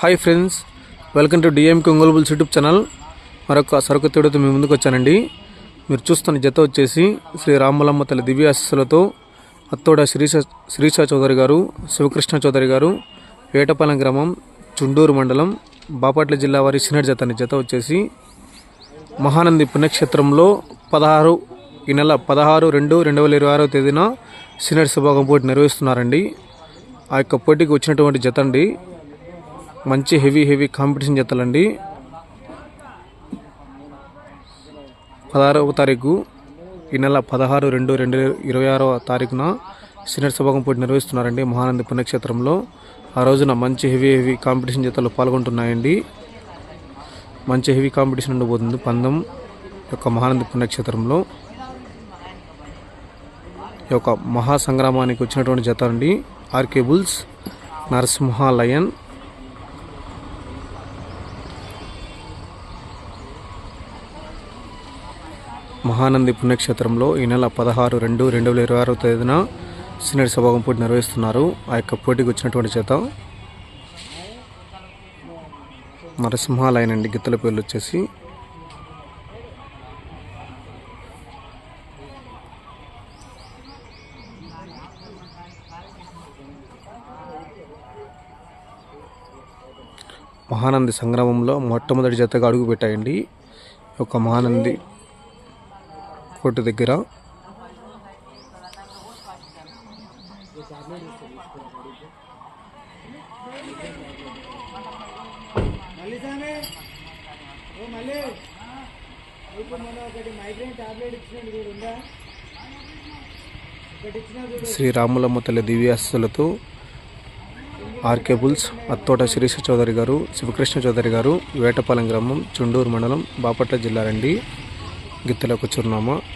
Hi friends welcome to డిఎంకి Ongole bulls YouTube channel మరొక సరుకు తేడుతో మీ ముందుకు వచ్చానండి. మీరు చూస్తున్న జత వచ్చేసి శ్రీ రామలమ్మ తల్లి దివ్యాశస్సులతో అత్తోడ శ్రీశ శ్రీశ చౌదరి గారు శివకృష్ణ చౌదరి గారు వేటపాలెం గ్రామం చుండూరు మండలం బాపట్ల జిల్లా వారి సినర్ జత అనే జత వచ్చేసి మహానంది పుణ్యక్షేత్రంలో పదహారు ఈ నెల పదహారు రెండు రెండు వేల ఇరవై ఆరో తేదీన సీనియర్ విభాగం పోటీ నిర్వహిస్తున్నారండి. ఆ యొక్క పోటీకి వచ్చినటువంటి జత అండి. మంచి హెవీ హెవీ కాంపిటీషన్ జతలండి పదహారవ తారీఖు ఈ నెల పదహారు రెండు రెండు ఇరవై ఆరవ తారీఖున సీనియర్ సభాగం పోటీ నిర్వహిస్తున్నారండి మహానంది పుణ్యక్షేత్రంలో. ఆ రోజున మంచి హెవీ హెవీ కాంపిటీషన్ జతలు పాల్గొంటున్నాయండి. మంచి హెవీ కాంపిటీషన్ ఉండబోతుంది పందెం యొక్క మహానంది పుణ్యక్షేత్రంలో. ఈ యొక్క మహాసంగ్రామానికి వచ్చినటువంటి జత అండి. RK bulls Narasimha lion Mahanandi పుణ్యక్షేత్రంలో ఈ నెల పదహారు రెండు రెండు వేల ఇరవై ఆరో తేదీన సీనియర్ సభాగం పోటీ నిర్వహిస్తున్నారు. ఆ యొక్క పోటీకి వచ్చినటువంటి చేత నరసింహాలయన్ అండి గిత్తల పేర్లు వచ్చేసి. మహానంది సంగ్రామంలో మొట్టమొదటి జతగా అడుగు పెట్టాయండి ఒక మహానంది కోర్టు దగ్గర. శ్రీరాములమ్మ తల్లి దివ్యాస్తులతో ఆర్కే బుల్స్ అత్తోట శిరీష చౌదరి గారు శివకృష్ణ చౌదరి గారు వేటపాలెం గ్రామం చుండూరు మండలం బాపట్ల జిల్లా రండి. గిత్తలకు చిరునామా.